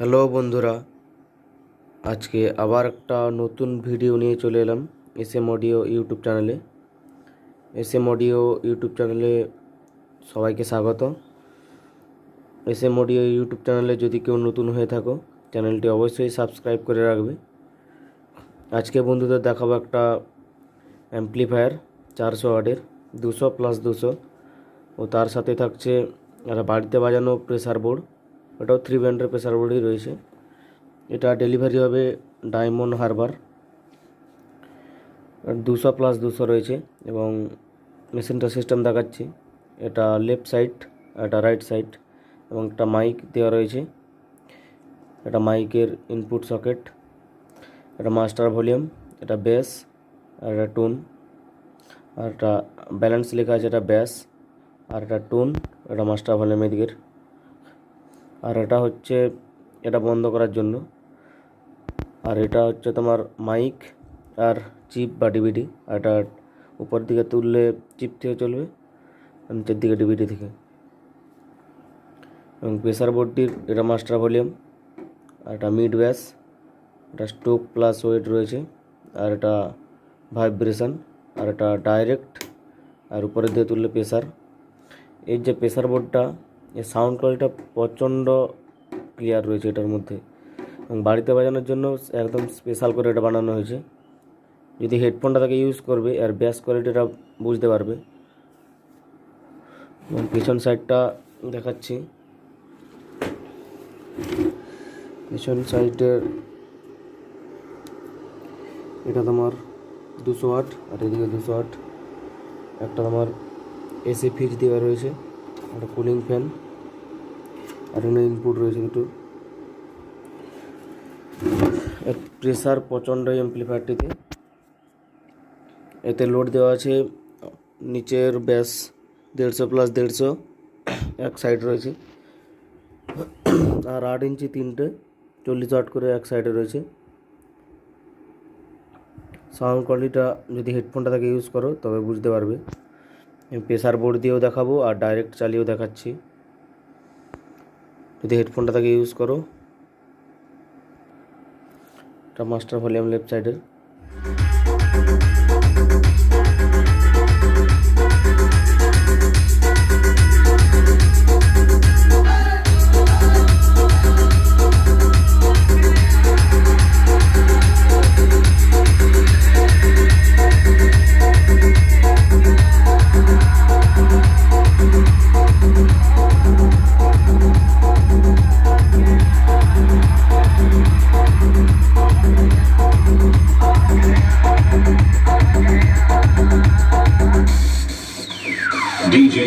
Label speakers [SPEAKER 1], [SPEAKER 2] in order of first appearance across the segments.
[SPEAKER 1] Hello বন্ধুরা, আজকে আবার একটা নতুন ভিডিও নিয়ে চলে এলাম এস এম অডিও ইউটিউব চ্যানেলে। এস এম অডিও ইউটিউব চ্যানেলে সবাইকে স্বাগত। এস এম অডিও ইউটিউব চ্যানেলে যদি কেউ নতুন হয়ে থাকো, চ্যানেলটি অবশ্যই সাবস্ক্রাইব করে রাখবে। আজকে বন্ধুদের দেখাবো একটা অ্যাম্পলিফায়ার চারশো ওয়াটের, দুশো প্লাস দুশো। ও তার সাথে থাকছে একটা বাড়িতে বাজানো প্রেসার বোর্ড ওটাও থ্রি ব্যান্ডের প্রেসার বোর্ডই রয়েছে। এটা ডেলিভারি হবে ডায়মন্ড হারবার দুশো প্লাস দুশো রয়েছে এবং মেশিনটা সিস্টেম দেখাচ্ছি। এটা লেফট সাইড এটা রাইট সাইড এবং একটা মাইক দেওয়া রয়েছে। এটা মাইকের ইনপুট সকেট এটা মাস্টার ভলিউম এটা বেস আর এটা টোন আর এটা ব্যালেন্স লেখা আছে, এটা ব্যাস আর এটা টোন এটা মাস্টার ভলিউম এদিকের আর এটা হচ্ছে, এটা বন্ধ করার জন্য। আর এটা হচ্ছে তোমার মাইক আর চিপ বা ডিভিডি এটা উপর দিকে তুললে চিপ থেকে চলবে নিচের দিকে ডিভিডি থেকে। এবং প্রেসার বোর্ডটির এটা মাস্টার ভলিউম আর এটা মিড ব্যাস এটা স্টোক প্লাস ওয়েট রয়েছে। আর এটা ভাইব্রেশন আর এটা ডাইরেক্ট আর উপরের দিকে তুললে প্রেসার এই যে প্রেসার বোর্ডটা এর সাউন্ড কোয়ালিটিটা প্রচণ্ড ক্লিয়ার রয়েছে এটার মধ্যে। এবং বাড়িতে বাজানোর জন্য একদম স্পেশাল করে এটা বানানো হয়েছে। যদি হেডফোনটা তাকে ইউজ করবে আর ব্যাস কোয়ালিটিটা বুঝতে পারবে। এবং পিছন সাইডটা দেখাচ্ছি। পিছন সাইডের এটা তোমার দুশো আট, আর এদিকে দুশো আট। একটা তোমার এসি ফিজ দেওয়া রয়েছে। একটা কুলিং ফ্যান আর এখানে ইনপুট রয়েছে দুটো। প্রেসার প্রচণ্ড এমপ্লিফায়ারটিতে এতে লোড দেওয়া আছে নিচের ব্যাস দেড়শো প্লাস দেড়শো, এক সাইড রয়েছে। আর আট ইঞ্চি তিনটে, চল্লিশ আট করে এক সাইডে রয়েছে। সাউন্ড কোয়ালিটিটা যদি হেডফোনটা তাকে ইউজ করো, তবে বুঝতে পারবে। প্রেসার বোর্ড দিয়েও দেখাবো আর ডাইরেক্ট চালিয়েও দেখাচ্ছি। যদি হেডফোনটা তাকে ইউজ করো। এটা মাস্টার ভলিউম লেফট সাইডের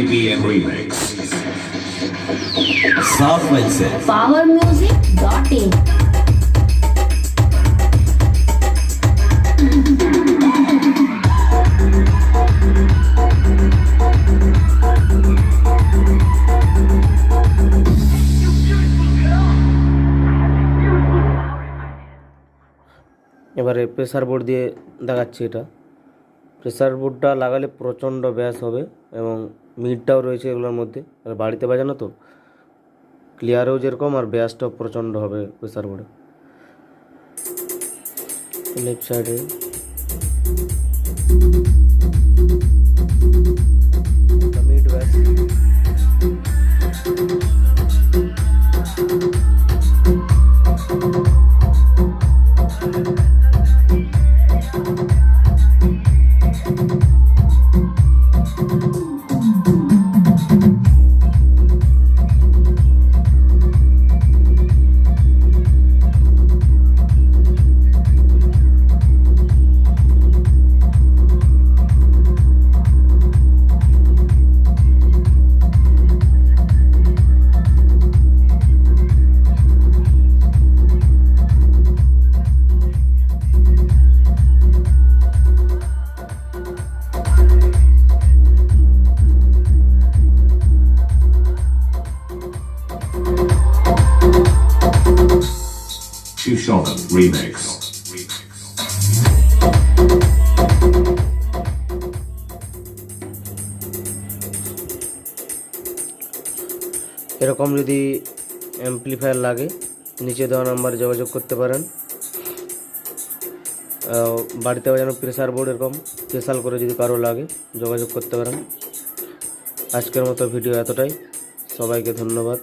[SPEAKER 2] DJ BM Remix.
[SPEAKER 3] South Wednesday.
[SPEAKER 4] powermusic.in
[SPEAKER 1] এবারে প্রেসার বোর্ড দিয়ে দেখাচ্ছি এটা প্রেসার বোর্ডটা লাগালে প্রচণ্ড ব্যাস হবে এবং মিডটাও রয়েছে এগুলোর মধ্যে। আর বাড়িতে বাজানো তো? ক্লিয়ারও যেরকম আর ব্যাসটাও প্রচণ্ড হবে প্রেসার বোর্ডে। লেফট সাইডে। মিড ব্যাস।
[SPEAKER 2] Shushonen Remix.
[SPEAKER 1] এরকম যদি অ্যাম্পলিফায়ার লাগে, নিচে দেওয়া নাম্বার যোগাযোগ করতে পারেন। বাড়িতে যেন প্রেসার বোর্ড এরকম স্পেশাল করে যদি কারও লাগে, যোগাযোগ করতে পারেন। আজকের মতো ভিডিও এতটাই। সবাইকে ধন্যবাদ।